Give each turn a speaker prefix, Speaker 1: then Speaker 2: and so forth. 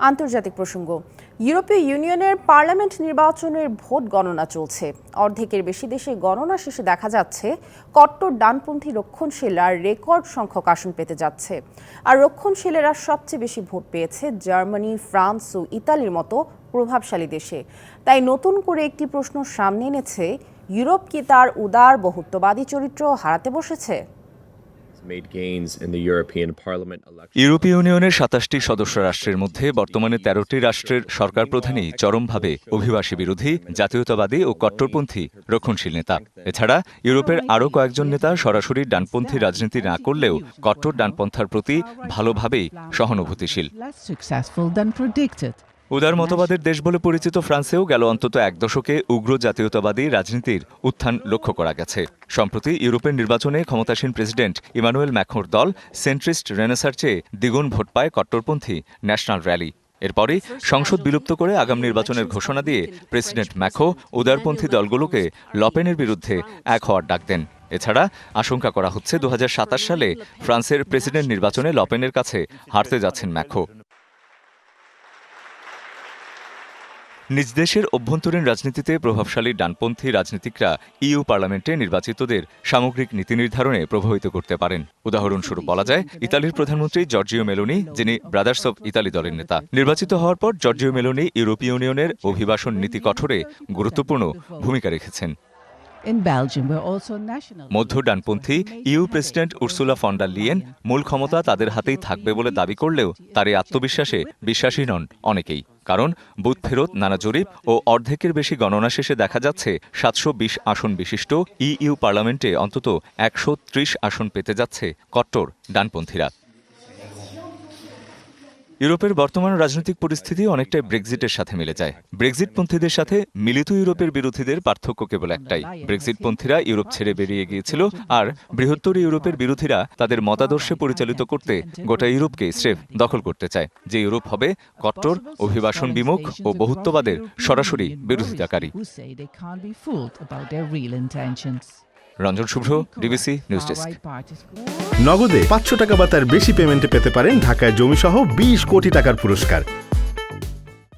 Speaker 1: আন্তর্জাতিক প্রসঙ্গ। ইউরোপীয় ইউনিয়নের পার্লামেন্ট নির্বাচনের ভোট গণনা চলছে। অর্ধেকের বেশি দেশে গণনা শেষে দেখা যাচ্ছে, কট্টর ডানপন্থী রক্ষণশীলরা রেকর্ড সংখ্যক আসন পেতে যাচ্ছে। আর রক্ষণশীলেরা সবচেয়ে বেশি ভোট পেয়েছে জার্মানি, ফ্রান্স ও ইতালির মতো প্রভাবশালী দেশে। তাই নতুন করে একটি প্রশ্ন সামনে এনেছে, ইউরোপ কি তার উদার বহুত্ববাদী চরিত্র হারাতে বসেছে?
Speaker 2: ইউরোপীয় ইউনিয়নের সাতাশটি সদস্য রাষ্ট্রের মধ্যে বর্তমানে তেরোটি রাষ্ট্রের সরকার প্রধানই চরমভাবে অভিবাসী বিরোধী জাতীয়তাবাদী ও কট্টরপন্থী রক্ষণশীল নেতা। এছাড়া ইউরোপের আরও কয়েকজন নেতা সরাসরি ডানপন্থী রাজনীতি না করলেও কট্টর ডানপন্থার প্রতি ভালোভাবেই সহানুভূতিশীল। উদার মতবাদের দেশ বলে পরিচিত ফ্রান্সেও গেল অন্তত এক দশকে উগ্র জাতীয়তাবাদী রাজনীতির উত্থান লক্ষ্য করা গেছে। সম্প্রতি ইউরোপের নির্বাচনে ক্ষমতাসীন প্রেসিডেন্ট ইমানুয়েল ম্যাখোর দল সেন্ট্রিস্ট রেনেসার চেয়ে দ্বিগুণ ভোট পায় কট্টরপন্থী ন্যাশনাল র্যালি। এরপরই সংসদ বিলুপ্ত করে আগাম নির্বাচনের ঘোষণা দিয়ে প্রেসিডেন্ট ম্যাখো উদারপন্থী দলগুলোকে লপেনের বিরুদ্ধে এক হওয়ার ডাক দেন। এছাড়া আশঙ্কা করা হচ্ছে দু হাজার সাতাশ সালে ফ্রান্সের প্রেসিডেন্ট নির্বাচনে লপেনের কাছে হারতে যাচ্ছেন ম্যাখো। নিজ দেশের অভ্যন্তরীণ রাজনীতিতে প্রভাবশালী ডানপন্থী রাজনীতিকরা ইউ পার্লামেন্টে নির্বাচিতদের সামগ্রিক নীতি নির্ধারণে প্রভাবিত করতে পারেন। উদাহরণস্বরূপ বলা যায়, ইতালির প্রধানমন্ত্রী জর্জিও মেলোনি যিনি ব্রাদার্স অব ইতালি দলের নেতা, নির্বাচিত হওয়ার পর জর্জিও মেলোনি ইউরোপীয় ইউনিয়নের অভিবাসন নীতি কঠোরে গুরুত্বপূর্ণ ভূমিকা রেখেছেন। মধ্য ডানপন্থী EU president Ursula von der Leyen মূল ক্ষমতা তাদের হাতেই থাকবে বলে দাবি করলেও তার এই আত্মবিশ্বাসে বিশ্বাসী নন অনেকেই। কারণ বুথ ফেরত নানা জরিপ ও অর্ধেকের বেশি গণনা শেষে দেখা যাচ্ছে সাতশো বিশ আসন বিশিষ্ট ইইউ পার্লামেন্টে অন্তত একশো ত্রিশ আসন পেতে যাচ্ছে কট্টর ডানপন্থীরা। ইউরোপের বর্তমান রাজনৈতিক পরিস্থিতি অনেকটাই ব্রেক্সিটের সাথে মিলে যায়। ব্রেক্সিটপন্থীদের সাথে মিলিত ইউরোপের বিরোধীদের পার্থক্য কেবল একটাই। ব্রেক্সিটপন্থীরা ইউরোপ ছেড়ে বেরিয়ে গিয়েছিল আর বৃহত্তর ইউরোপের বিরোধীরা তাদের মতাদর্শে পরিচালিত করতে গোটা ইউরোপকে স্রেফ দখল করতে চায়। যে ইউরোপ হবে কট্টর, অভিবাসন বিমুখ ও বহুত্ববাদের সরাসরি বিরোধিতাকারী। Ranjan Shubhra DBC news desk.
Speaker 3: নগদে পাঁচশো টাকা বা তার বেশি পেমেন্টে পেতে পারেন ঢাকায় জমি সহ বিশ কোটি টাকার পুরস্কার।